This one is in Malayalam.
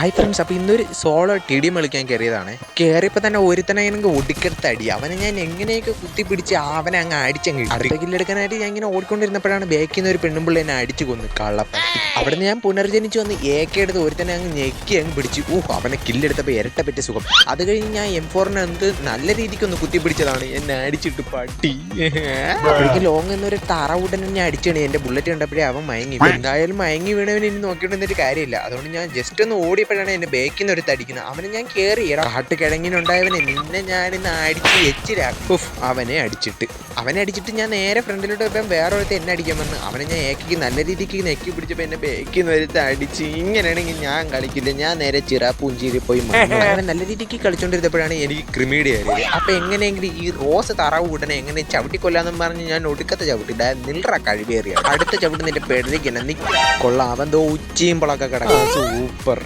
ഹായ് ഫ്രണ്ട്സ് അപ്പോൾ ഇന്നൊരു സോളോ ടി കളിക്കാൻ കയറിയതാണ്. കയറിയപ്പോൾ തന്നെ ഒരുത്തനെ എനിക്ക് ഒടുക്കെടുത്ത് അടി. അവനെ ഞാൻ എങ്ങനെയൊക്കെ കുത്തി പിടിച്ച് അവനെ അങ്ങ് അടിച്ചങ്ങ്. അടുത്ത കില്ലെടുക്കാനായിട്ട് ഞാൻ ഇങ്ങനെ ഓടിക്കൊണ്ടിരുന്നപ്പോഴാണ് ബേക്കിൽ നിന്ന് ഒരു പെണ്ണുമ്പിള്ള എന്നെ അടിച്ചു കൊന്നു കള്ളപ്പ അവിടെ നിന്ന് ഞാൻ പുനർജനിച്ച് വന്ന് ഏക്കെ എടുത്ത് ഒരുത്തനെ അങ്ങ് ഞെക്കി അങ്ങ് പിടിച്ച്. ഊഹ് അവനെ കില്ലെടുത്തപ്പോൾ ഇരട്ട പറ്റിയ സുഖം. അത് കഴിഞ്ഞ് ഞാൻ എം ഫോറിനെ എന്ത് നല്ല രീതിക്ക് ഒന്ന് കുത്തി പിടിച്ചതാണ് എന്നെ അടിച്ചിട്ട് പട്ടി. എനിക്ക് ലോങ് എന്നൊരു തറ ഉടനെ എന്നെ അടിച്ചാണ്. എന്റെ ബുള്ളറ്റ് കണ്ടപ്പോഴേ അവൻ മയങ്ങി. എന്തായാലും മയങ്ങി വീണവനെ ഇനി നോക്കിയിട്ട് കാര്യമില്ല. അതുകൊണ്ട് ഞാൻ ജസ്റ്റ് ഒന്ന് ഓടിയപ്പോഴാണ് എന്നെ ബേക്കിൽ നിന്ന് ഒരു തടിക്കുന്നത്. അവനെ ഞാൻ കയറി എടാ. കാട്ട് കിഴങ്ങിനുണ്ടായവനെ നിന്നെ ഞാൻ ഇന്ന് അടിച്ച് എച്ചിലാക്കും. അവനെ അടിച്ചിട്ട്. അവനെ അടിച്ചിട്ട് ഞാൻ നേരെ ഫ്രണ്ടിലോട്ട് പോയപ്പോൾ വേറെ എന്നെ അടിക്കാൻ വന്ന് അവനെ ഞാൻ ഏക്കിക്ക് നല്ല രീതിക്ക് നെക്കി പിടിച്ചപ്പോൾ എന്നെ ബേക്കിൽ നിന്ന് ഒരുത്ത അടിച്ച് ഇങ്ങനെയാണെങ്കിൽ ഞാൻ കളിക്കില്ല. ഞാൻ നേരെ ചിറാപ്പൂഞ്ചിയിൽ പോയി. അവൻ നല്ല രീതിക്ക് കളിച്ചുകൊണ്ടിരുന്നപ്പോഴാണ് എനിക്ക് ക്രിമീഡി ആയത് അപ്പൊ എങ്ങനെയെങ്കിലും ഈ റോസ് തറവ് ഉടനെ എങ്ങനെ ചവിട്ടിക്കൊല്ലാന്നും പറഞ്ഞ് ഞാൻ ഒടുക്കത്തെ ചവിട്ടില്ല നിൽറ കഴിവേറിയ അടുത്ത ചവിട്ട് നിന്റെ പെടലിക്ക് നീ കൊള്ളാം. അവൻ ദോ ഉച്ചയും പൊളൊക്കെ കിടക്കാം. സൂപ്പർ.